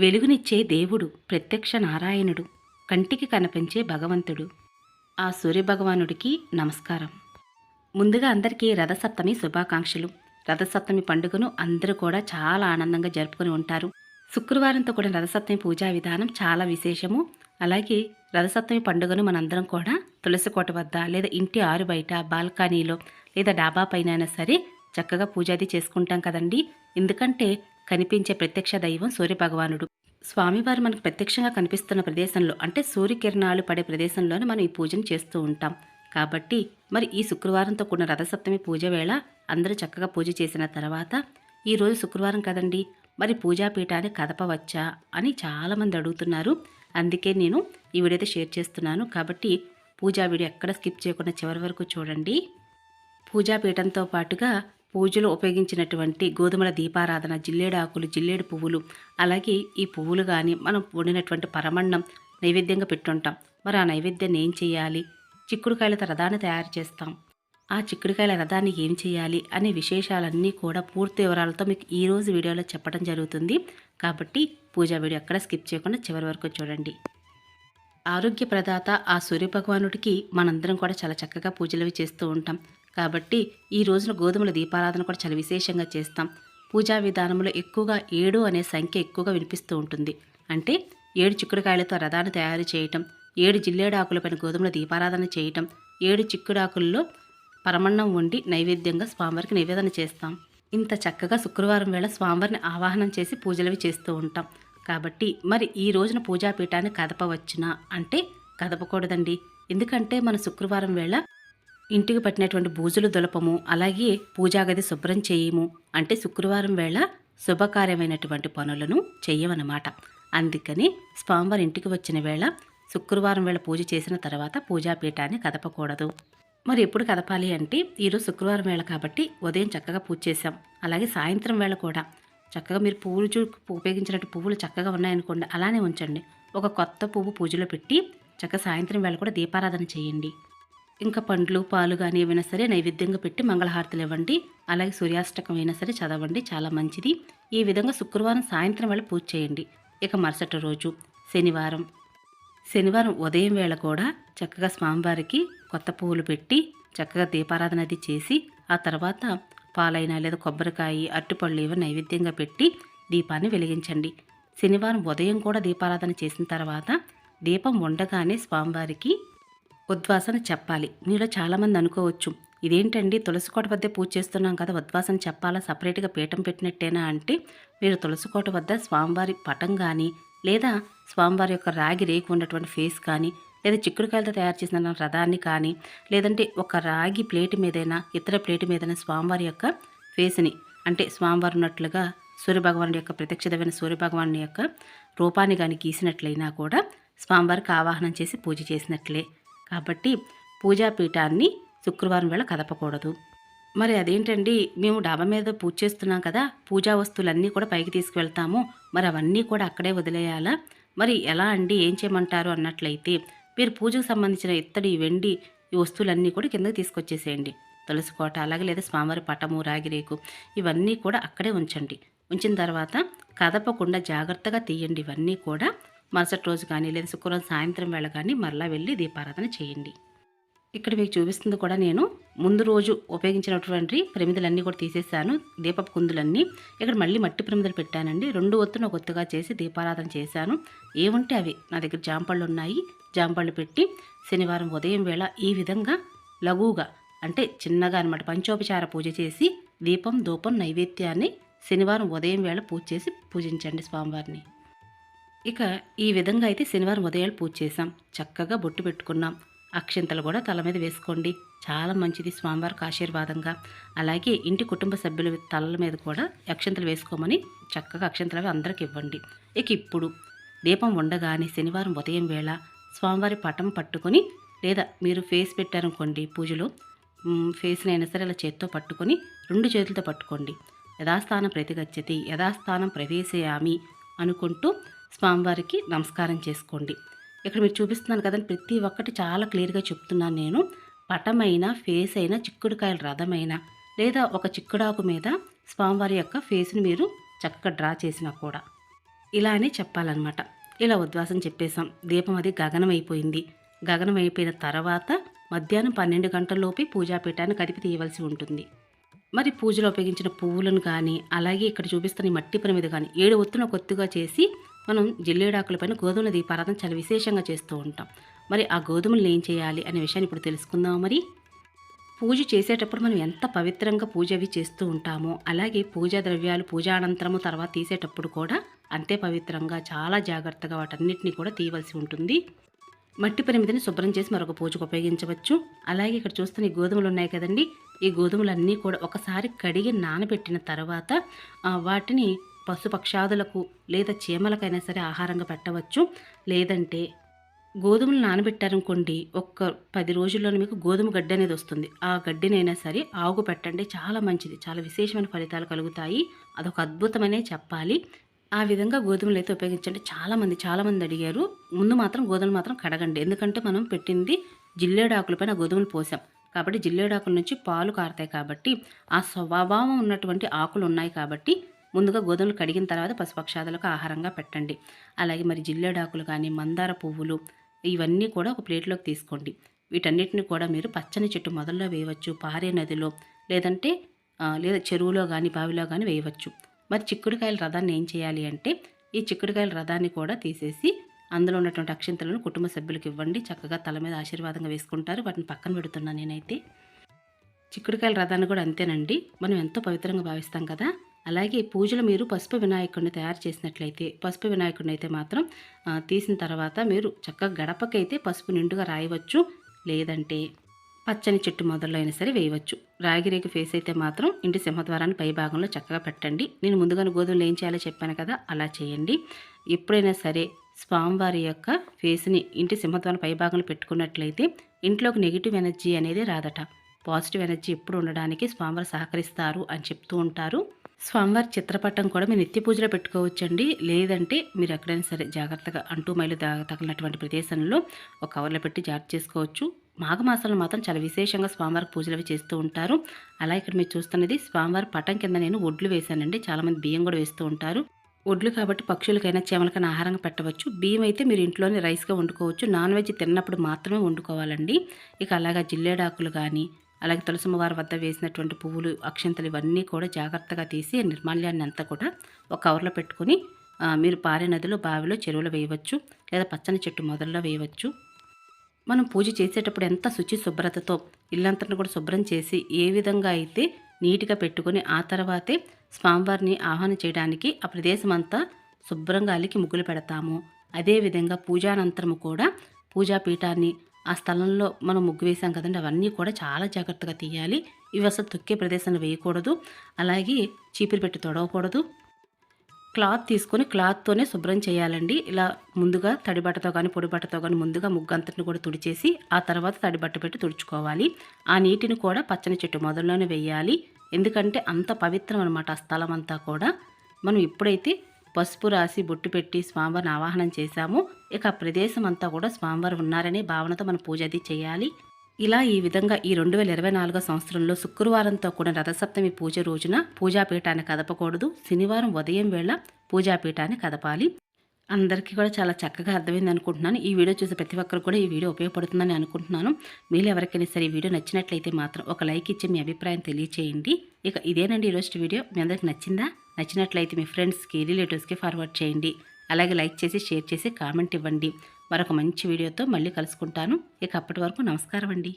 వెలుగునిచ్చే దేవుడు ప్రత్యక్ష నారాయణుడు కంటికి కనిపించే భగవంతుడు. ఆ సూర్యభగవానుడికి నమస్కారం. ముందుగా అందరికీ రథసప్తమి శుభాకాంక్షలు. రథసప్తమి పండుగను అందరూ కూడా చాలా ఆనందంగా జరుపుకొని ఉంటారు. శుక్రవారంతో కూడా రథసప్తమి పూజా విధానం చాలా విశేషము. అలాగే రథసప్తమి పండుగను మనందరం కూడా తులసి కోట వద్ద లేదా ఇంటి ఆరు బయట బాల్కనీలో లేదా డాబా పైన అయినా సరే చక్కగా పూజాది చేసుకుంటాం కదండి. ఎందుకంటే కనిపించే ప్రత్యక్ష దైవం సూర్యభగవానుడు. స్వామివారు మనకు ప్రత్యక్షంగా కనిపిస్తున్న ప్రదేశంలో అంటే సూర్యకిరణాలు పడే ప్రదేశంలోనే మనం ఈ పూజను చేస్తూ ఉంటాం. కాబట్టి మరి ఈ శుక్రవారంతో కూడిన రథసప్తమి పూజ వేళ అందరూ చక్కగా పూజ చేసిన తర్వాత ఈరోజు శుక్రవారం కదండి మరి పూజాపీఠాన్ని కదపవచ్చా అని చాలామంది అడుగుతున్నారు. అందుకే నేను ఈ వీడియో అయితే షేర్ చేస్తున్నాను. కాబట్టి పూజా వీడియో ఎక్కడ స్కిప్ చేయకుండా చివరి వరకు చూడండి. పూజాపీఠంతో పాటుగా పూజలో ఉపయోగించినటువంటి గోధుమల దీపారాధన జిల్లేడు ఆకులు జిల్లేడు పువ్వులు అలాగే ఈ పువ్వులు కానీ మనం వండినటువంటి పరమన్నం నైవేద్యంగా పెట్టుంటాం. మరి ఆ నైవేద్యాన్ని ఏం చేయాలి? చిక్కుడుకాయలతో రథాన్ని తయారు చేస్తాం. ఆ చిక్కుడుకాయల రథాన్ని ఏం చేయాలి? అనే విశేషాలన్నీ కూడా పూర్తి వివరాలతో మీకు ఈ రోజు వీడియోలో చెప్పడం జరుగుతుంది. కాబట్టి పూజా వీడియో ఎక్కడ స్కిప్ చేయకుండా చివరి వరకు చూడండి. ఆరోగ్య ప్రదాత ఆ సూర్యభగవానుడికి మనందరం కూడా చాలా చక్కగా పూజలు చేస్తూ ఉంటాం. కాబట్టి ఈ రోజున గోధుమల దీపారాధన కూడా చాలా విశేషంగా చేస్తాం. పూజా విధానంలో ఎక్కువగా ఏడు అనే సంఖ్య ఎక్కువగా వినిపిస్తూ ఉంటుంది. అంటే ఏడు చిక్కుడుకాయలతో రథాన్ని తయారు చేయటం ఏడు జిల్లేడాకులపైన గోధుమల దీపారాధన చేయటం ఏడు చిక్కుడాకుల్లో పరమన్నం వండి నైవేద్యంగా స్వామివారికి నివేదన చేస్తాం. ఇంత చక్కగా శుక్రవారం వేళ స్వామివారిని ఆవాహనం చేసి పూజలవి చేస్తూ ఉంటాం. కాబట్టి మరి ఈ రోజున పూజాపీఠాన్ని కదపవచ్చునా? అంటే కదపకూడదండి. ఎందుకంటే మన శుక్రవారం వేళ ఇంటికి పట్టినటువంటి బూజులు దులపము అలాగే పూజాగది శుభ్రం చేయము అంటే శుక్రవారం వేళ శుభకార్యమైనటువంటి పనులను చేయమన్నమాట అందుకని స్వామివారి ఇంటికి వచ్చిన వేళ శుక్రవారం వేళ పూజ చేసిన తర్వాత పూజాపీఠాన్ని కదపకూడదు. మరి ఎప్పుడు కదపాలి అంటే ఈరోజు శుక్రవారం వేళ కాబట్టి ఉదయం చక్కగా పూజ చేసాం అలాగే సాయంత్రం వేళ కూడా చక్కగా మీరు పూలు చూ ఉపయోగించినట్టు పువ్వులు చక్కగా ఉన్నాయనుకోండి అలానే ఉంచండి. ఒక కొత్త పువ్వు పూజలో పెట్టి చక్కగా సాయంత్రం వేళ కూడా దీపారాధన చేయండి. ఇంకా పండ్లు పాలు కానీ ఏమైనా సరే నైవేద్యంగా పెట్టి మంగళహారతులు ఇవ్వండి. అలాగే సూర్యాష్టకం అయినా సరే చదవండి చాలా మంచిది. ఈ విధంగా శుక్రవారం సాయంత్రం వేళ పూజ చేయండి. ఇక మరుసటి రోజు శనివారం. శనివారం ఉదయం వేళ కూడా చక్కగా స్వామివారికి కొత్త పువ్వులు పెట్టి చక్కగా దీపారాధన అది చేసి ఆ తర్వాత పాలైన లేదా కొబ్బరికాయ అరటిపళ్ళు ఇవి నైవేద్యంగా పెట్టి దీపాన్ని వెలిగించండి. శనివారం ఉదయం కూడా దీపారాధన చేసిన తర్వాత దీపం ఉండగానే స్వామివారికి ఉద్వాసన చెప్పాలి. మీలో చాలామంది అనుకోవచ్చు ఇదేంటండి తులసి కోట వద్ద పూజ చేస్తున్నాం కదా ఉద్వాసన చెప్పాలా? సపరేట్గా పీఠం పెట్టినట్టేనా? అంటే మీరు తులసి కోట వద్ద స్వామివారి పటం కానీ లేదా స్వామివారి యొక్క రాగి రేకు ఉన్నటువంటి ఫేస్ కానీ లేదా చిక్కుడుకాయలతో తయారు చేసిన రథాన్ని కానీ లేదంటే ఒక రాగి ప్లేట్ మీదైనా ఇతర ప్లేట్ మీదైనా స్వామివారి యొక్క ఫేస్ని అంటే స్వామివారు ఉన్నట్లుగా సూర్యభగవానుడి యొక్క ప్రత్యక్షదమైన సూర్యభగవానుడి యొక్క రూపాన్ని కానీ గీసినట్లయినా కూడా స్వామివారికి ఆవాహనం చేసి పూజ చేసినట్లే. కాబట్టి పూజాపీఠాన్ని శుక్రవారం వేళ కదపకూడదు. మరి అదేంటండి? మేము డాబా మీద పూజ చేస్తున్నాం కదా పూజా వస్తువులన్నీ కూడా పైకి తీసుకువెళ్తాము. మరి అవన్నీ కూడా అక్కడే వదిలేయాలా? మరి ఎలా అండి? ఏం చేయమంటారు అన్నట్లయితే మీరు పూజకు సంబంధించిన ఇత్తడి వెండి ఈ వస్తువులన్నీ కూడా కిందకి తీసుకొచ్చేసేయండి. తులసి కోట అలాగే లేదా స్వామివారి పటము రాగిరేకు ఇవన్నీ కూడా అక్కడే ఉంచండి. ఉంచిన తర్వాత కదపకుండా జాగ్రత్తగా తీయండి. ఇవన్నీ కూడా మరుసటి రోజు కానీ లేదా శుక్రవారం సాయంత్రం వేళ కానీ మరలా వెళ్ళి దీపారాధన చేయండి. ఇక్కడ మీకు చూపిస్తుంది కూడా నేను ముందు రోజు ఉపయోగించినటువంటి ప్రమిదలన్నీ కూడా తీసేసాను. దీపపు కుందులన్నీ. ఇక్కడ మళ్ళీ మట్టి ప్రమిదలు పెట్టానండి. రెండు ఒత్తున ఒత్తుగా చేసి దీపారాధన చేశాను. ఏముంటే అవి. నా దగ్గర జాంపళ్ళు ఉన్నాయి. జాంపళ్ళు పెట్టి శనివారం ఉదయం వేళ ఈ విధంగా లఘువుగా అంటే చిన్నగా అనమాట పంచోపచార పూజ చేసి దీపం ధూపం నైవేద్యాన్ని శనివారం ఉదయం వేళ పూజ చేసి పూజించండి స్వామివారిని. ఇక ఈ విధంగా అయితే శనివారం ఉదయాలు పూజ చేసాం చక్కగా బొట్టు పెట్టుకున్నాం. అక్షింతలు కూడా తల మీద వేసుకోండి. చాలా మంచిది స్వామివారికి ఆశీర్వాదంగా. అలాగే ఇంటి కుటుంబ సభ్యుల తలల మీద కూడా అక్షింతలు వేసుకోమని చక్కగా అక్షింతలు అవి అందరికి ఇవ్వండి. ఇక ఇప్పుడు దీపం ఉండగానే శనివారం ఉదయం వేళ స్వామివారి పటం పట్టుకొని లేదా మీరు ఫేస్ పెట్టారనుకోండి పూజలో మ్, ఫేస్ని అయినా సరే అలా చేత్తో పట్టుకొని రెండు చేతులతో పట్టుకోండి. యథాస్థానం ప్రతిగచ్చతి యథాస్థానం ప్రవేశయామి అనుకుంటూ స్వామివారికి నమస్కారం చేసుకోండి. ఇక్కడ మీరు చూపిస్తున్నాను కదండి ప్రతి ఒక్కటి చాలా క్లియర్గా చెప్తున్నాను నేను. పటమైన ఫేస్ అయినా చిక్కుడుకాయల రథమైన లేదా ఒక చిక్కుడాకు మీద స్వామివారి యొక్క ఫేస్ని మీరు చక్కగా డ్రా చేసినా కూడా. ఇలా అని చెప్పాలన్నమాట. ఇలా ఉద్వాసం చెప్పేశాం. దీపం అది గగనం అయిపోయింది గగనం అయిపోయిన తర్వాత మధ్యాహ్నం పన్నెండు గంటల్లోపే పూజాపీఠాన్ని కదిపి తీయవలసి ఉంటుంది. మరి పూజలో ఉపయోగించిన పువ్వులను కానీ అలాగే ఇక్కడ చూపిస్తున్న ఈ మట్టి పని మీద కానీ ఏడు ఒత్తున కొత్తుగా చేసి మనం జిల్లేడాకులపైన గోధుమల దీపారాధన చాలా విశేషంగా చేస్తూ ఉంటాం. మరి ఆ గోధుమలు ఏం చేయాలి అనే విషయాన్ని ఇప్పుడు తెలుసుకుందాం మరి. పూజ చేసేటప్పుడు మనం ఎంత పవిత్రంగా పూజ అవి చేస్తూ ఉంటామో అలాగే పూజా ద్రవ్యాలు పూజా అనంతరము తర్వాత తీసేటప్పుడు కూడా అంతే పవిత్రంగా చాలా జాగ్రత్తగా వాటన్నిటిని కూడా తీయవలసి ఉంటుంది. మట్టి పరిమితిని శుభ్రం చేసి మరొక పూజకు ఉపయోగించవచ్చు. అలాగే ఇక్కడ చూస్తున్న ఈ గోధుమలు ఉన్నాయి కదండి. ఈ గోధుమలన్నీ కూడా ఒకసారి కడిగి నానబెట్టిన తర్వాత వాటిని పశుపక్షాదులకు లేదా చీమలకైనా సరే ఆహారంగా పెట్టవచ్చు. లేదంటే గోధుమలు నానబెట్టారనుకోండి ఒక్క పది రోజుల్లోనే మీకు గోధుమ గడ్డి అనేది వస్తుంది. ఆ గడ్డినైనా సరే ఆవుకు పెట్టండి చాలా మంచిది. చాలా విశేషమైన ఫలితాలు కలుగుతాయి. అదొక అద్భుతమనే చెప్పాలి. ఆ విధంగా గోధుమలు అయితే ఉపయోగించండి. చాలామంది చాలామంది అడిగారు. ముందు మాత్రం గోధుమలు మాత్రం కడగండి. ఎందుకంటే మనం పెట్టింది జిల్లేడాకులపైన గోధుమలు పోసాం. కాబట్టి జిల్లేడాకుల నుంచి పాలు కారుతాయి కాబట్టి ఆ స్వభావం ఉన్నటువంటి ఆకులు ఉన్నాయి కాబట్టి ముందుగా గోధుమలు కడిగిన తర్వాత పశుపక్షాదులకు ఆహారంగా పెట్టండి. అలాగే మరి జిల్లేడాకులు కానీ మందార పువ్వులు ఇవన్నీ కూడా ఒక ప్లేట్లోకి తీసుకోండి. వీటన్నిటిని కూడా మీరు పచ్చని చెట్టు మొదల్లో వేయవచ్చు పారే నదిలో లేదంటే లేదా చెరువులో కానీ బావిలో కానీ వేయవచ్చు. మరి చిక్కుడుకాయల రథాన్ని ఏం చేయాలి అంటే ఈ చిక్కుడుకాయల రథాన్ని కూడా తీసేసి అందులో ఉన్నటువంటి అక్షింతలను కుటుంబ సభ్యులకు ఇవ్వండి. చక్కగా తల మీద ఆశీర్వాదంగా వేసుకుంటారు. వాటిని పక్కన పెడుతున్నా నేనైతే. చిక్కుడుకాయల రథాన్ని కూడా అంతేనండి. మనం ఎంతో పవిత్రంగా భావిస్తాం కదా. అలాగే పూజలు మీరు పసుపు వినాయకుడిని తయారు చేసినట్లయితే పసుపు వినాయకుడిని అయితే మాత్రం తీసిన తర్వాత మీరు చక్కగా గడపకైతే పసుపు నిండుగా రాయవచ్చు. లేదంటే పచ్చని చెట్టు మొదల్లో అయినా సరే వేయవచ్చు. రాగిరేగి ఫేస్ అయితే మాత్రం ఇంటి సింహద్వారాన్ని పై భాగంలో చక్కగా పెట్టండి. నేను ముందుగానే గోధుమలు ఏం చేయాలో చెప్పాను కదా అలా చేయండి. ఎప్పుడైనా సరే స్వామివారి యొక్క ఫేస్ని ఇంటి సింహద్వారం పై భాగంలో పెట్టుకున్నట్లయితే ఇంట్లోకి నెగిటివ్ ఎనర్జీ అనేది రాదట. పాజిటివ్ ఎనర్జీ ఎప్పుడు ఉండడానికి స్వామివారు సహకరిస్తారు అని చెప్తూ ఉంటారు. స్వామివారి చిత్రపటం కూడా మీ నిత్య పూజలో పెట్టుకోవచ్చండి. లేదంటే మీరు ఎక్కడైనా సరే జాగ్రత్తగా అంటూ మైలు తగిలినటువంటి ప్రదేశంలో ఒక కవర్లో పెట్టి జాగ్రత్త చేసుకోవచ్చు. మాఘమాసంలో మాత్రం చాలా విశేషంగా స్వామివారికి పూజలు అవి చేస్తూ ఉంటారు. అలా ఇక్కడ మీరు చూస్తున్నది స్వామివారి పటం కింద నేను ఒడ్లు వేశానండి. చాలామంది బియ్యం కూడా వేస్తూ ఉంటారు. ఒడ్లు కాబట్టి పక్షులకైనా చేమలకైనా ఆహారంగా పెట్టవచ్చు. బియ్యం అయితే మీరు ఇంట్లోనే రైస్గా వండుకోవచ్చు. నాన్ వెజ్ తిన్నప్పుడు మాత్రమే వండుకోవాలండి. ఇక అలాగా జిల్లేడాకులు కానీ అలాగే తులసమ్మవారి వద్ద వేసినటువంటి పువ్వులు అక్షంతలు ఇవన్నీ కూడా జాగ్రత్తగా తీసి నిర్మాల్యాన్ని అంతా కూడా ఒక కవర్లో పెట్టుకుని మీరు పారే నదిలో బావిలో చెరువులో వేయవచ్చు లేదా పచ్చని చెట్టు మొదల్లో వేయవచ్చు. మనం పూజ చేసేటప్పుడు ఎంత శుచి శుభ్రతతో ఇల్లంతా కూడా శుభ్రం చేసి ఏ విధంగా అయితే నీట్గా పెట్టుకొని ఆ తర్వాతే స్వామివారిని ఆహ్వానం చేయడానికి ఆ ప్రదేశం అంతా శుభ్రంగా అలికి ముగ్గులు పెడతాము. అదేవిధంగా పూజానంతరము కూడా పూజాపీఠాన్ని ఆ స్థలంలో మనం ముగ్గు వేసాం కదండి అవన్నీ కూడా చాలా జాగ్రత్తగా తీయాలి. ఇవి అసలు తొక్కే ప్రదేశంలో వేయకూడదు. అలాగే చీపురు పెట్టి తొడవకూడదు. క్లాత్ తీసుకొని క్లాత్తోనే శుభ్రం చేయాలండి. ఇలా ముందుగా తడి బట్టతో కానీ పొడి బట్టతో కానీ ముందుగా ముగ్గు అంతటిని కూడా తుడిచేసి ఆ తర్వాత తడి బట్ట పెట్టి తుడుచుకోవాలి. ఆ నీటిని కూడా పచ్చని చెట్టు మొదల్లోనే వేయాలి. ఎందుకంటే అంత పవిత్రం అనమాట ఆ స్థలం అంతా కూడా. మనం ఎప్పుడైతే పసుపు రాసి బొట్టు పెట్టి స్వామివారిని ఆవాహనం చేశాము. ఇక ఆ ప్రదేశం అంతా కూడా స్వామివారు ఉన్నారనే భావనతో మనం పూజ అది చేయాలి. ఇలా ఈ విధంగా ఈ రెండు వేల ఇరవై నాలుగో సంవత్సరంలో శుక్రవారంతో కూడిన రథసప్తమి పూజ రోజున పూజాపీఠాన్ని కదపకూడదు. శనివారం ఉదయం వేళ పూజాపీఠాన్ని కదపాలి. అందరికీ కూడా చాలా చక్కగా అర్థమైంది అనుకుంటున్నాను. ఈ వీడియో చూసే ప్రతి ఒక్కరు కూడా ఈ వీడియో ఉపయోగపడుతుందని అనుకుంటున్నాను. మీరు ఎవరికైనా సరే ఈ వీడియో నచ్చినట్లయితే మాత్రం ఒక లైక్ ఇచ్చి మీ అభిప్రాయం తెలియచేయండి. ఇక ఇదేనండి ఈరోజు వీడియో. మీ అందరికి నచ్చిందా? నచ్చినట్లయితే మీ ఫ్రెండ్స్కి రిలేటివ్స్కి ఫార్వర్డ్ చేయండి. అలాగే లైక్ చేసి షేర్ చేసి కామెంట్ ఇవ్వండి. మరొక మంచి వీడియోతో మళ్ళీ కలుసుకుంటాను. ఇక అప్పటి వరకు నమస్కారం అండి